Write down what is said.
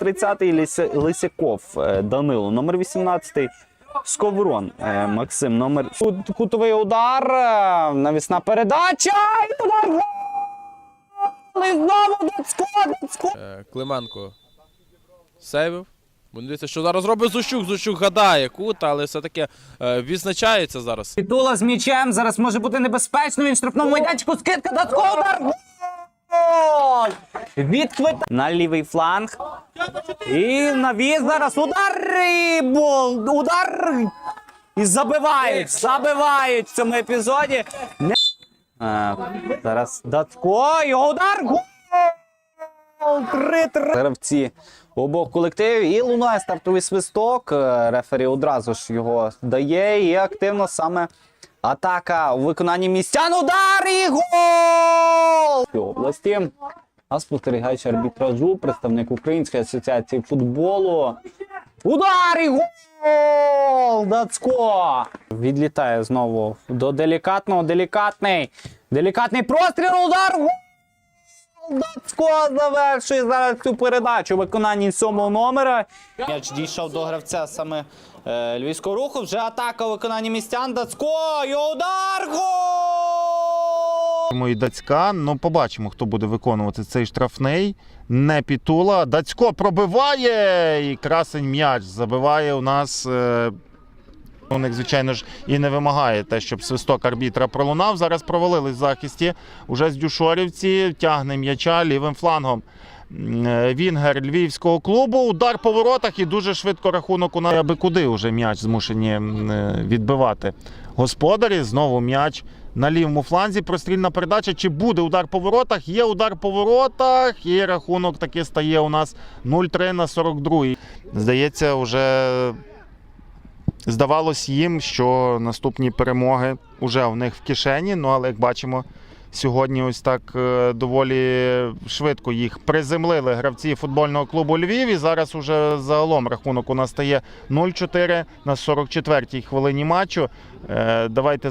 30-й Лися- Лисяков е, Данило, номер 18-й Сковрон е, Максим, номер Кут- кутовий удар, е, навісна передача. І удар гол! І знову Дацько, Дацько. Е, Клименко сейвив. Дивитися, що зараз робить Зущук. Зущук гадає кут, але все-таки е, відзначається зараз. Титула з м'ячем зараз може бути небезпечно. Він штрафному майданчику скидка Дацько, удар. Гол! Відквита на лівий фланг. І навіс зараз удар і бол. Удар. І забивають. Забивають в цьому епізоді. Не- А, зараз Дацько. Його удар. Гол! 3-3. Гравці обох колективів і лунає стартовий свисток. Е, Рефері одразу ж його дає. І активно саме атака у виконанні містян. Удар і гол! Області. А спостерігаючи арбітражу, представник Української асоціації футболу. Удар і гол! Дацько! Відлітає знову до делікатного. Делікатний. Делікатний простріл. Удар. Гол! Дацько завершує зараз цю передачу виконанні сьомого номера. М'яч дійшов до гравця саме е, львівського руху. Вже атака у виконанні містян. Дацько. І удар. Гол! І Дацька. Ну, побачимо, хто буде виконувати цей штрафний. Не Пітула. Дацько пробиває і красень м'яч забиває у нас. Е... У них, звичайно ж, і не вимагає те, щоб свисток арбітра пролунав. Зараз провалились в захисті. Уже з Дюшорівці тягне м'яча лівим флангом. Е, Вінгер львівського клубу. Удар по воротах і дуже швидко рахунок у нас. Аби куди вже м'яч змушені е, відбивати. Господарі знову м'яч на лівому фланзі. Прострільна передача. Чи буде удар по воротах? Є удар по воротах, і рахунок таки стає у нас 0-3 на 42. Здається, вже здавалось їм, що наступні перемоги вже в них в кишені. Ну але як бачимо, сьогодні ось так е, доволі швидко їх приземлили гравці футбольного клубу Львів. І зараз уже загалом рахунок у нас стає 0-4 на 44-й хвилині матчу. Е, Давайте